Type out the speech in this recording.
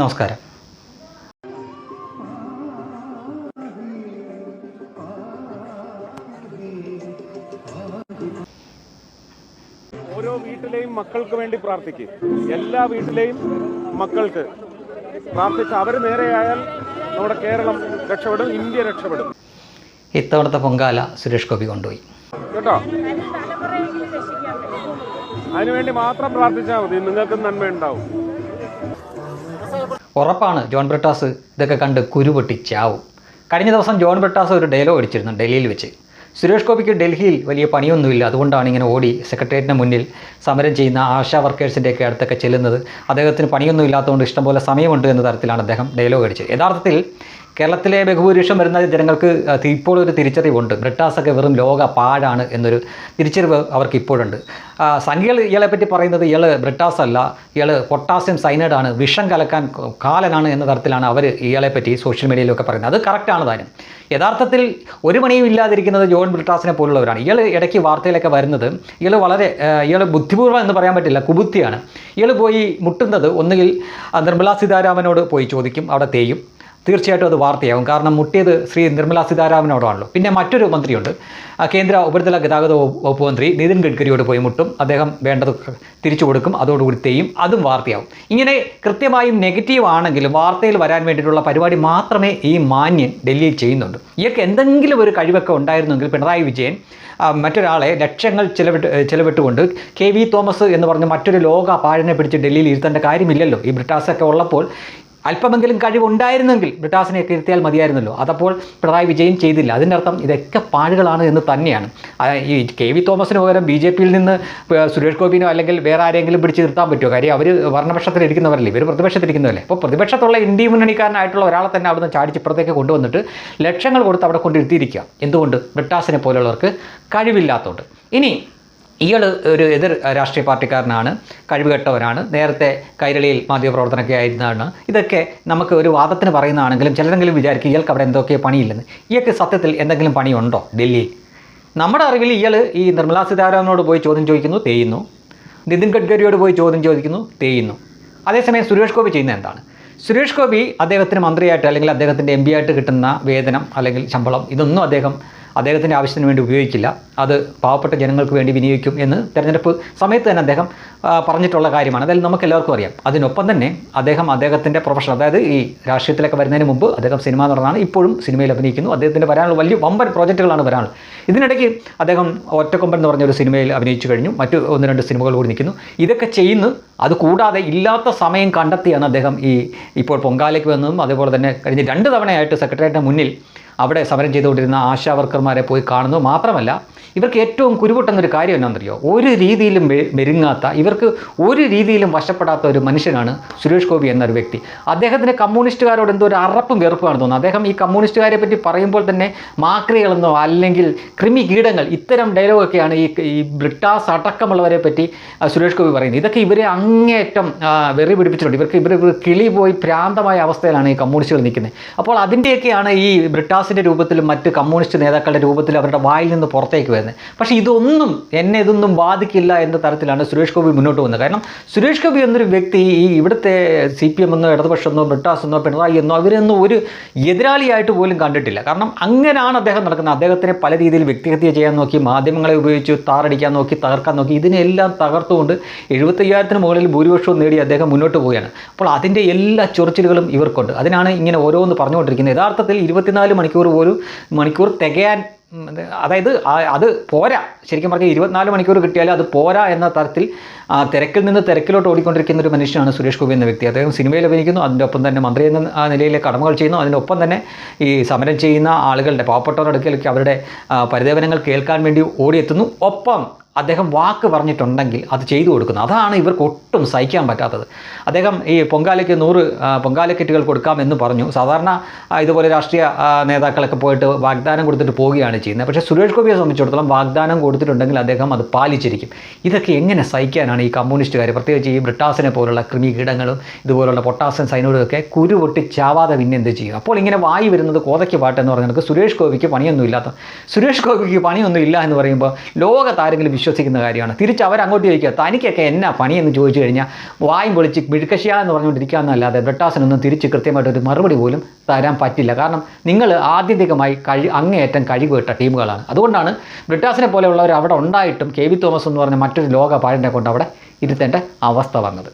നമസ്കാരം. ഓരോ വീട്ടിലെയും മക്കൾക്ക് വേണ്ടി പ്രാർത്ഥിക്കും. എല്ലാ വീട്ടിലെയും മക്കൾക്ക് പ്രാർത്ഥിച്ച് അവർ നേരെയായാൽ നമ്മുടെ കേരളം രക്ഷപ്പെടും ഇന്ത്യ രക്ഷപ്പെടും. ഇത്തവണത്തെ പൊങ്കാല സുരേഷ് ഗോപി കൊണ്ടുപോയി. കേട്ടോ? അതിനുവേണ്ടി മാത്രം പ്രാർത്ഥിച്ചാൽ മതി. നിങ്ങൾക്ക് നന്മ ഉണ്ടാവും ഉറപ്പാണ് ജോൺ ബ്രിട്ടാസ് ഇതൊക്കെ കണ്ട് കുരുപൊട്ടി ചാവും. കഴിഞ്ഞ ദിവസം ജോൺ ബ്രിട്ടാസ് ഒരു ഡയലോഗ് അടിച്ചിരുന്നു ഡൽഹിയിൽ വെച്ച്. സുരേഷ് ഗോപിക്ക് ഡൽഹിയിൽ വലിയ പണിയൊന്നുമില്ല. അതുകൊണ്ടാണ് ഇങ്ങനെ ഓടി സെക്രട്ടേറിയറ്റിന് മുന്നിൽ സമരം ചെയ്യുന്ന ആശാ വർക്കേഴ്സിന്റെയൊക്കെ അടുത്തൊക്കെ ചെല്ലുന്നത്. അദ്ദേഹത്തിന് പണിയൊന്നും ഇല്ലാത്തതുകൊണ്ട് ഇഷ്ടംപോലെ സമയമുണ്ട് എന്ന തരത്തിലാണ് അദ്ദേഹം ഡയലോഗ് അടിച്ചത്. യഥാർത്ഥത്തിൽ കേരളത്തിലെ ബഹുഭൂരിപക്ഷം വരുന്ന ജനങ്ങൾക്ക് ഇപ്പോഴൊരു തിരിച്ചറിവുണ്ട്. ബ്രിട്ടാസൊക്കെ വെറും ലോക പാഴാണ് എന്നൊരു തിരിച്ചറിവ് അവർക്ക് ഇപ്പോഴുണ്ട്. സംഖ്യകൾ ഇയാളെ പറ്റി പറയുന്നത് ഇയാൾ ബ്രിട്ടാസ് അല്ല ഇയാൾ പൊട്ടാസ്യം സൈനൈഡാണ്. വിഷം കലക്കാൻ കാലനാണ് എന്ന തരത്തിലാണ് അവർ ഇയാളെ പറ്റി സോഷ്യൽ മീഡിയയിലൊക്കെ പറയുന്നത്. അത് കറക്റ്റാണ് താനും. യഥാർത്ഥത്തിൽ ഒരു മണിയും ഇല്ലാതിരിക്കുന്നത് ജോൺ ബ്രിട്ടാസിനെ പോലുള്ളവരാണ്. ഇയാൾ ഇടയ്ക്ക് വാർത്തയിലൊക്കെ വരുന്നത് ഇയാൾ വളരെ ഇയാൾ ബുദ്ധിപൂർവം എന്ന് പറയാൻ പറ്റില്ല കുബുദ്ധിയാണ്. ഇയാൾ പോയി മുട്ടുന്നത് ഒന്നുകിൽ നിർമ്മലാ സീതാരാമനോട് പോയി ചോദിക്കും അവിടെ തേയും. തീർച്ചയായിട്ടും അത് വാർത്തയാകും. കാരണം മുട്ടിയത് ശ്രീ നിർമ്മലാ സീതാരാമനോടാണല്ലോ. പിന്നെ മറ്റൊരു മന്ത്രിയുണ്ട്. കേന്ദ്ര ഉപരിതല ഗതാഗത വകുപ്പ് മന്ത്രി നിതിൻ ഗഡ്കരിയോട് പോയി മുട്ടും. അദ്ദേഹം വേണ്ടത് തിരിച്ചു കൊടുക്കും. അതോടുകൂടി തെയ്യും. അതും വാർത്തയാവും ഇങ്ങനെ കൃത്യമായും നെഗറ്റീവ് ആണെങ്കിലും വാർത്തയിൽ വരാൻ വേണ്ടിയിട്ടുള്ള പരിപാടി മാത്രമേ ഈ മാന്യൻ ഡൽഹിയിൽ ചെയ്യുന്നുണ്ട്. ഇയാൾക്ക് എന്തെങ്കിലും ഒരു കഴിവൊക്കെ ഉണ്ടായിരുന്നെങ്കിൽ പിണറായി വിജയൻ മറ്റൊരാളെ ലക്ഷങ്ങൾ ചിലവിട്ട് ചിലവിട്ടുകൊണ്ട് കെ വി തോമസ് എന്ന് പറഞ്ഞ മറ്റൊരു ലോക പാഴനെ പിടിച്ച് ഡൽഹിയിൽ ഇരുത്തേണ്ട കാര്യമില്ലല്ലോ. ഈ ബ്രിട്ടാസൊക്കെ ഉള്ളപ്പോൾ അല്പമെങ്കിലും കഴിവുണ്ടായിരുന്നെങ്കിൽ ബ്രിട്ടാസിനെ ഇരുത്തിയാൽ മതിയായിരുന്നല്ലോ. അതപ്പോൾ പിണറായി വിജയൻ ചെയ്തില്ല. അതിന്റെ അർത്ഥം ഇതൊക്കെ പാഴുകളാണ് എന്ന് തന്നെയാണ്. ഈ കെ വി തോമസിന് പകരം ബി ജെ പിയിൽ നിന്ന് സുരേഷ് ഗോപിനോ അല്ലെങ്കിൽ വേറെ ആരെങ്കിലും പിടിച്ച് നിർത്താൻ പറ്റുമോ? കാര്യം അവർ വർണപക്ഷത്തിലിരിക്കുന്നവരല്ലേ ഇവർ പ്രതിപക്ഷത്തിരിക്കുന്നവരല്ലേ അപ്പോൾ പ്രതിപക്ഷത്തുള്ള ഇന്ത്യ മുന്നണിക്കാരനായിട്ടുള്ള ഒരാളെ തന്നെ അവിടുന്ന് ചാടിച്ച് ഇപ്പുറത്തേക്ക് കൊണ്ടുവന്നിട്ട് ലക്ഷങ്ങൾ കൊടുത്ത് അവിടെ കൊണ്ടിരുത്തിയിരിക്കുക. എന്തുകൊണ്ട്? ബ്രിട്ടാസിനെ പോലുള്ളവർക്ക് കഴിവില്ലാത്തതുകൊണ്ട് ഇനി ഇയാൾ ഒരു എതിർ രാഷ്ട്രീയ പാർട്ടിക്കാരനാണ് കഴിവുകെട്ടവരാണ് നേരത്തെ കൈരളിയിൽ മാധ്യമപ്രവർത്തനമൊക്കെ ആയിരുന്നതാണ് ഇതൊക്കെ നമുക്ക് ഒരു വാദത്തിന് പറയുന്നതാണെങ്കിലും ചിലരെങ്കിലും വിചാരിക്കും ഇയാൾക്ക് അവിടെ എന്തൊക്കെ പണിയില്ലെന്ന്. ഇയാൾക്ക് സത്യത്തിൽ എന്തെങ്കിലും പണിയുണ്ടോ ഡൽഹിയിൽ? നമ്മുടെ അറിവിൽ ഇയാൾ ഈ നിർമ്മലാ സീതാരാമനോട് പോയി ചോദ്യം ചോദിക്കുന്നു തേയുന്നു. നിതിൻ ഗഡ്കരിയോട് പോയി ചോദ്യം ചോദിക്കുന്നു തേയുന്നു. അതേസമയം സുരേഷ് ഗോപി ചെയ്യുന്നത് എന്താണ്? സുരേഷ് ഗോപി അദ്ദേഹത്തിന് മന്ത്രിയായിട്ട് അല്ലെങ്കിൽ അദ്ദേഹത്തിന്റെ എം ആയിട്ട് കിട്ടുന്ന വേതനം അല്ലെങ്കിൽ ശമ്പളം ഇതൊന്നും അദ്ദേഹം അദ്ദേഹത്തിന്റെ ആവശ്യത്തിന് വേണ്ടി ഉപയോഗിക്കില്ല. അത് പാവപ്പെട്ട ജനങ്ങൾക്ക് വേണ്ടി വിനിയോഗിക്കും എന്ന് തെരഞ്ഞെടുപ്പ് സമയത്ത് തന്നെ അദ്ദേഹം പറഞ്ഞിട്ടുള്ള കാര്യമാണ്. അതായത് നമുക്ക് എല്ലാവർക്കും അറിയാം. അതിനൊപ്പം തന്നെ അദ്ദേഹം അദ്ദേഹത്തിന്റെ പ്രൊഫഷൻ അതായത് ഈ രാഷ്ട്രീയത്തിലൊക്കെ വരുന്നതിന് മുമ്പ് അദ്ദേഹം സിനിമ നടന്നതാണ് ഇപ്പോഴും സിനിമയിൽ അഭിനയിക്കുന്നു. അദ്ദേഹത്തിന്റെ വരാനുള്ള വലിയ വമ്പൻ പ്രോജക്റ്റുകളാണ് വരാനുള്ളത്. ഇതിനിടയ്ക്ക് അദ്ദേഹം ഒറ്റക്കൊമ്പൻ എന്ന് പറഞ്ഞ ഒരു സിനിമയിൽ അഭിനയിച്ചു കഴിഞ്ഞു. മറ്റു ഒന്ന് രണ്ട് സിനിമകൾ കൂടി നിൽക്കുന്നു. ഇതൊക്കെ ചെയ്യുന്ന. അതുകൂടാതെ ഇല്ലാത്ത സമയം കണ്ടെത്തിയാണ് അദ്ദേഹം ഈ ഇപ്പോൾ പൊങ്കാലയ്ക്ക് വന്നതും അതുപോലെ തന്നെ കഴിഞ്ഞ് രണ്ട് തവണയായിട്ട് സെക്രട്ടേറിയറ്റിന്റെ മുന്നിൽ അവിടെ സമരം ചെയ്തുകൊണ്ടിരുന്ന ആശാ വർക്കർമാരെ പോയി കാണുന്നു. മാത്രമല്ല ഇവർക്ക് ഏറ്റവും കുരുപൊട്ടുന്നൊരു കാര്യം എന്നാണെന്നറിയോ ഒരു രീതിയിലും മെരുങ്ങാത്ത ഇവർക്ക് ഒരു രീതിയിലും വശപ്പെടാത്ത ഒരു മനുഷ്യനാണ് സുരേഷ് ഗോപി എന്നൊരു വ്യക്തി. അദ്ദേഹത്തിന് കമ്മ്യൂണിസ്റ്റുകാരോട് എന്തോ ഒരു അറപ്പും വെറുപ്പാണ് തോന്നുന്നത് അദ്ദേഹം ഈ കമ്മ്യൂണിസ്റ്റുകാരെ പറ്റി പറയുമ്പോൾ തന്നെ മാക്രികളെന്നോ അല്ലെങ്കിൽ കൃമി കീടങ്ങൾ ഇത്തരം ഡയലോഗൊക്കെയാണ് ഈ ഈ ബ്രിട്ടാസ് അടക്കമുള്ളവരെ പറ്റി സുരേഷ് ഗോപി പറയുന്നത്. ഇതൊക്കെ ഇവരെ അങ്ങേയറ്റം വെറി പിടിപ്പിച്ചിട്ടുണ്ട് ഇവർക്ക് ഇവർ ഇവർ കിളി പോയി പ്രാന്തമായ അവസ്ഥയിലാണ് ഈ കമ്മ്യൂണിസ്റ്റുകൾ നിൽക്കുന്നത്. അപ്പോൾ അതിന്റെയൊക്കെയാണ് ഈ ബ്രിട്ടാസിന്റെ രൂപത്തിലും മറ്റ് കമ്മ്യൂണിസ്റ്റ് നേതാക്കളുടെ രൂപത്തിലും അവരുടെ വായിൽ നിന്ന് പുറത്തേക്ക് വരുന്നത്. പക്ഷേ ഇതൊന്നും എന്നെ ഇതൊന്നും ബാധിക്കില്ല എന്ന തരത്തിലാണ് സുരേഷ് ഗോപി മുന്നോട്ട് പോകുന്നത്. കാരണം സുരേഷ് ഗോപി എന്നൊരു വ്യക്തി ഈ ഇവിടുത്തെ സി പി എം എന്നോ ഇടതുപക്ഷം എന്നോ ബ്രിട്ടാസ് എന്നോ പിണറായി എന്നോ അവരൊന്നും ഒരു എതിരാളിയായിട്ട് പോലും കണ്ടിട്ടില്ല. കാരണം അങ്ങനെയാണ് അദ്ദേഹം നടക്കുന്നത്. അദ്ദേഹത്തിനെ പല രീതിയിൽ വ്യക്തിഹത്യ ചെയ്യാൻ നോക്കി മാധ്യമങ്ങളെ ഉപയോഗിച്ച് താറടിക്കാൻ നോക്കി തകർക്കാൻ നോക്കി ഇതിനെല്ലാം തകർത്തുകൊണ്ട് എഴുപത്തയ്യായിരത്തിന് മുകളിൽ ഭൂരിപക്ഷവും നേടി അദ്ദേഹം മുന്നോട്ട് പോവുകയാണ്. അപ്പോൾ അതിന്റെ എല്ലാ ചൊറിച്ചിലുകളും ഇവർക്കുണ്ട്. അതിനാണ് ഇങ്ങനെ ഓരോന്ന് പറഞ്ഞുകൊണ്ടിരിക്കുന്നത്. യഥാർത്ഥത്തിൽ ഇരുപത്തിനാല് മണിക്കൂർ പോലും മണിക്കൂർ തികയാൻ അതായത് അത് പോരാ. ശരിക്കും പറഞ്ഞാൽ ഇരുപത്തിനാല് മണിക്കൂർ കിട്ടിയാൽ അത് പോരാ എന്ന തരത്തിൽ തിരക്കിൽ നിന്ന് തിരക്കിലോട്ട് ഓടിക്കൊണ്ടിരിക്കുന്ന ഒരു മനുഷ്യനാണ് സുരേഷ് ഗോപി എന്ന വ്യക്തി. അദ്ദേഹം സിനിമയിൽ അഭിനയിക്കുന്നു അതിന്റെ ഒപ്പം തന്നെ മന്ത്രി എന്ന നിലയിലെ കടമകൾ ചെയ്യുന്നു. അതിനൊപ്പം തന്നെ ഈ സമരം ചെയ്യുന്ന ആളുകളുടെ പാവപ്പെട്ടവരുടെ അടുക്കലേക്ക് അവരുടെ പരിദേവനങ്ങൾ കേൾക്കാൻ വേണ്ടി ഓടിയെത്തുന്നു. ഒപ്പം അദ്ദേഹം വാക്ക് പറഞ്ഞിട്ടുണ്ടെങ്കിൽ അത് ചെയ്തു കൊടുക്കുന്നത് അതാണ് ഇവർക്ക് ഒട്ടും സഹിക്കാൻ പറ്റാത്തത്. അദ്ദേഹം ഈ പൊങ്കാലയ്ക്ക് നൂറ് പൊങ്കാലക്കെറ്റുകൾ പൊങ്കാല കിറ്റുകൾ കൊടുക്കാമെന്ന് പറഞ്ഞു. സാധാരണ ഇതുപോലെ രാഷ്ട്രീയ നേതാക്കളൊക്കെ പോയിട്ട് വാഗ്ദാനം കൊടുത്തിട്ട് പോവുകയാണ് ചെയ്യുന്നത്. പക്ഷേ സുരേഷ് ഗോപിയെ സംബന്ധിച്ചിടത്തോളം വാഗ്ദാനം കൊടുത്തിട്ടുണ്ടെങ്കിൽ അദ്ദേഹം അത് പാലിച്ചിരിക്കും. ഇതൊക്കെ എങ്ങനെ സഹിക്കാനാണ് ഈ കമ്മ്യൂണിസ്റ്റുകാർ പ്രത്യേകിച്ച് ഈ ബ്രിട്ടാസിനെ പോലുള്ള കൃമികീടങ്ങളും ഇതുപോലുള്ള പൊട്ടാസ്യം സൈനോഡൊക്കെ കുരുപൊട്ടി കുരു പൊട്ടി ചാവാതെ പിന്നെ എന്ത് ചെയ്യും? അപ്പോൾ ഇങ്ങനെ വായി വരുന്നത് കോതയ്ക്ക് പാട്ടെന്ന് പറഞ്ഞാൽ സുരേഷ് ഗോപിക്ക് പണിയൊന്നും ഇല്ലാത്ത സുരേഷ് ഗോപിക്ക് പണിയൊന്നും ഇല്ല എന്ന് പറയുമ്പോൾ ലോകത്താരെങ്കിലും വിശ്വസിക്കുന്ന കാര്യമാണ്. തിരിച്ച് അവരങ്ങോട്ട് ചോദിക്കുക തനിക്കൊക്കെ എന്നാ പണിയെന്ന് ചോദിച്ചു കഴിഞ്ഞാൽ വായും പൊളിച്ച് മിഴുക്കശിയ എന്ന് പറഞ്ഞുകൊണ്ടിരിക്കാമെന്നല്ലാതെ ബ്രിട്ടാസിനൊന്നും തിരിച്ച് കൃത്യമായിട്ട് ഒരു മറുപടി പോലും തരാൻ പറ്റില്ല. കാരണം നിങ്ങൾ ആത്യന്തികമായി കഴി അങ്ങേയറ്റം കഴിവുകെട്ട ടീമുകളാണ്. അതുകൊണ്ടാണ് ബ്രിട്ടാസിനെ പോലെയുള്ളവർ അവിടെ ഉണ്ടായിട്ടും കെ വി തോമസ് എന്ന് പറഞ്ഞ മറ്റൊരു ലോക പാഴിനെ കൊണ്ട് അവിടെ ഇരുത്തേണ്ട അവസ്ഥ വന്നത്.